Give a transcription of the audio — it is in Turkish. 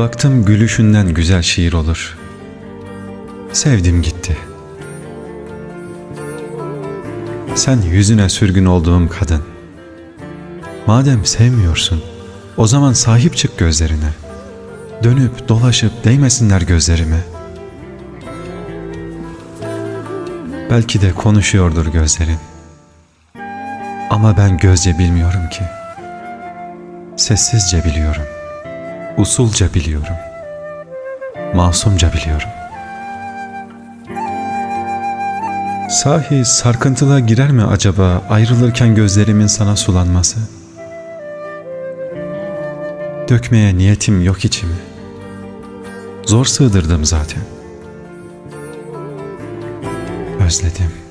Baktım gülüşünden güzel şiir olur. Sevdim gitti. Sen yüzüne sürgün olduğum kadın. Madem sevmiyorsun, o zaman sahip çık gözlerine. Dönüp dolaşıp değmesinler gözlerime. Belki de konuşuyordur gözlerin. Ama ben gözce bilmiyorum ki. Sessizce biliyorum. Usulca biliyorum. Masumca biliyorum. Sahi sarkıntılığa girer mi acaba ayrılırken gözlerimin sana sulanması? Dökmeye niyetim yok içimi. Zor sığdırdım zaten. Özledim.